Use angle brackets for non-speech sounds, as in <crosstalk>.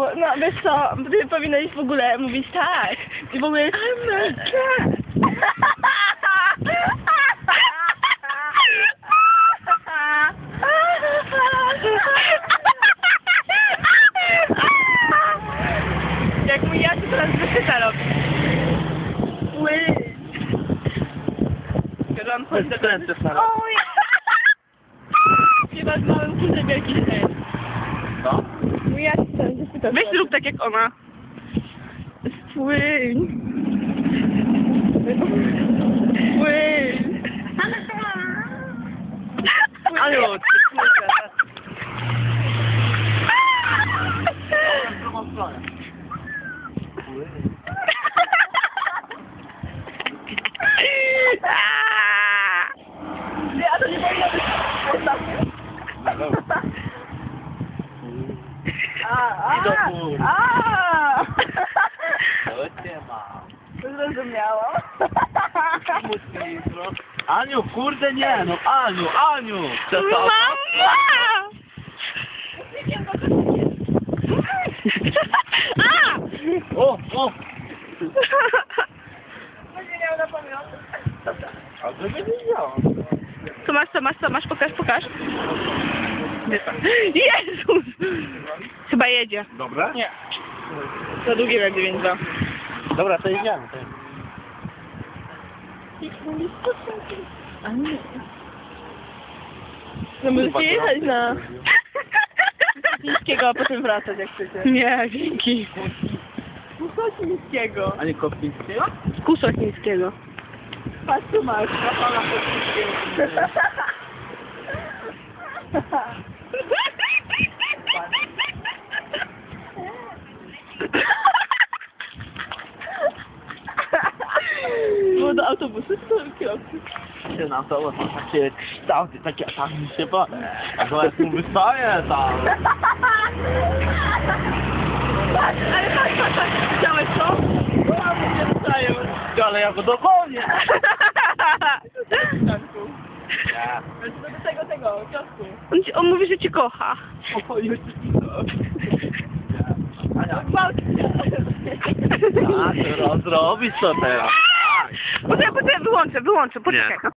Bo, no wiesz co, ty powinieneś w ogóle mówić tak. I w ogóle... Jak mój ja to teraz wysyta robi. Ły. Skierowan chodź do Kręcę w Oj! Śpiewa z małym kurde wielki. No. Mój ja teraz wysyta Weź zrób tak jak ona. Spłyń. Spłyń. Aniu, ty kurczę. W drugą stronę. Nie, a to nie powinno być A, A. <laughs> To cię mam. Zrozumiałam. Aniu, kurde nie, no Aniu, Aniu! Mama! A! O, o! Będzie miał na pamiątkę. A żeby nie wiedziała. Co masz, co masz, co masz? Pokaż, pokaż. Jezus! Chyba jedzie. Dobra? Nie. Za długie będzie, więc. Dobra, to jedziemy. To No możecie jechać na... Chińskiego, a potem wracać jak chcecie. Nie, dzięki. Kuso chińskiego. A nie Kopińskiego? Kuso chińskiego. Patrz tu masz, kapala chińskiego. Było do autobusu, to kierowcy. Się na to są takie kształty, takie tam mi się ba. A to jak mu wystaje tam. Patrz, ale patrz, patrz, patrz. Chciałeś to? O, mnie wstają. Ale ja go dogonię. Nie. Do tego, tego, kiosku. On, ci- on mówi, że cię kocha. O, już Gwałci cię. a, to zrobić to teraz. Poczekaj, poczekaj, wyłączę, wyłączę, poczekaj. Nie.